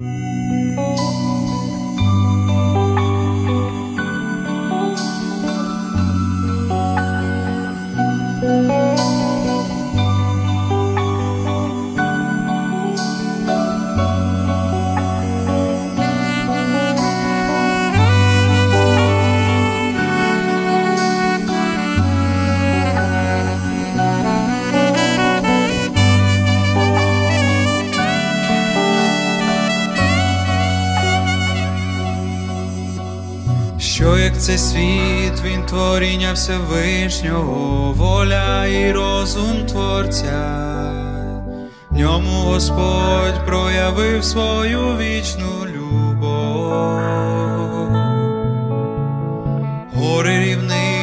Mm-hmm. Що як цей світ, він творіння Всевишнього, воля і розум Творця, в ньому Господь проявив свою вічну любов. Гори рівнини,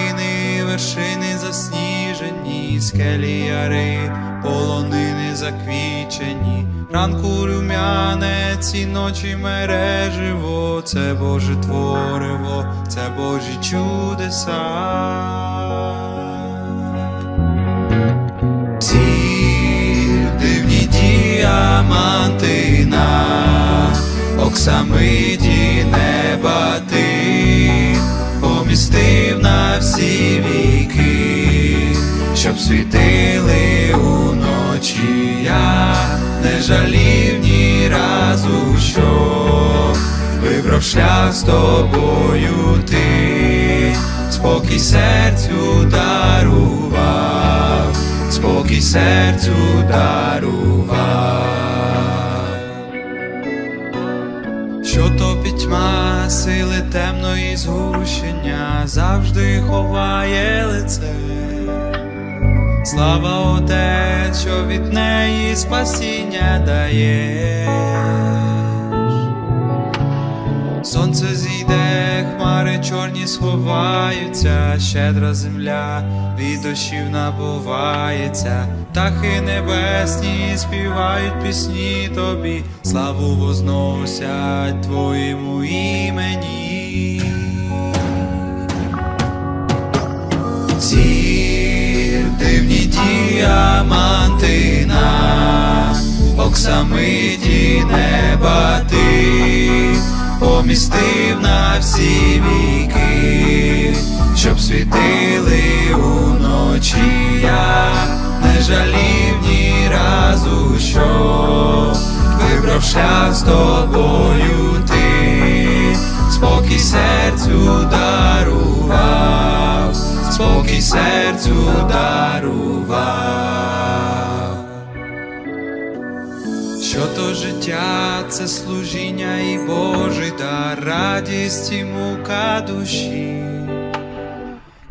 вершини засніжені, скелі яри, полонини заквічені, ранку рум'янець і ночі мереживо, це Боже твориво, це Божі чудеса. Ці дивні діаманти на помістив на всі віки, щоб світили уночі. Я не жалів ні разу, що вибрав шлях з тобою ти, спокій серцю дарував, спокій серцю дарував. Пітьма сили темної згущення завжди ховає лице. Слава Отець, що від неї спасіння даєш. Сонце зійде, хмари чорні сховаються, щедра земля від дощів набувається, птахи небесні співають пісні тобі, славу возносять твоєму імені. Ці дивні діаманти на оксамиті неба ти помістив на всі віки, щоб світили уночі. Я не жалів ні разу, що вибрав шлях з тобою ти, спокій серцю дарував, спокій серцю дарував. Що то життя, це служіння і Божий дар, радість і мука душі.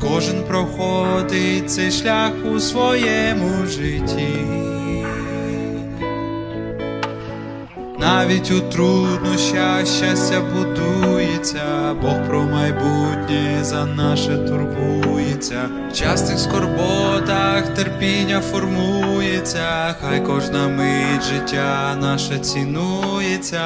Кожен проходить цей шлях у своєму житті. Навіть у труднощах щастя будується, Бог про майбутнє за наше турбується. В частих скорботах терпіння формується, хай кожна мить життя наше цінується.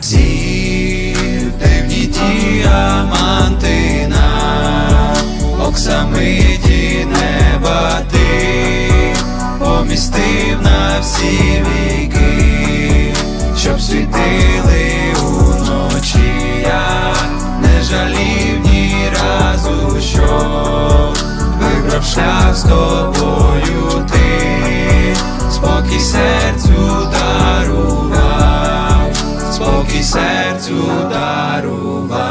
Ці дивні діаманти на оксамиті неба ти помістив на всі віки, щоб світили уночі. Я не жалів ні разу, що вибрав шлях з тобою ти, спокій серцю дарував, спокій серцю дарував.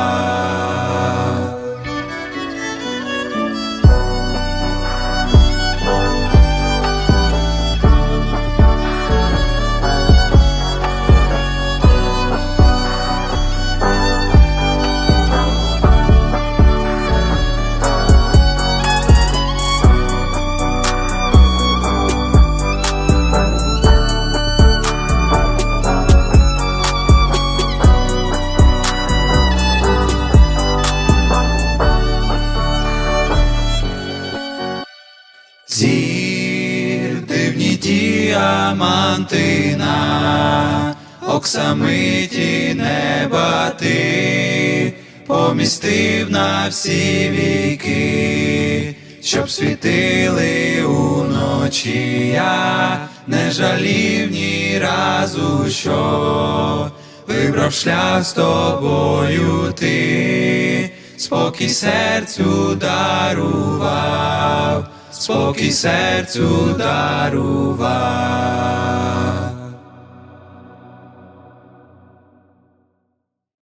Дивні діаманти на оксамиті неба ти помістив на всі віки, щоб світили уночі. Я не жалів ні разу що, вибрав шлях з тобою ти, спокій серцю дарував, spokój sercu darował.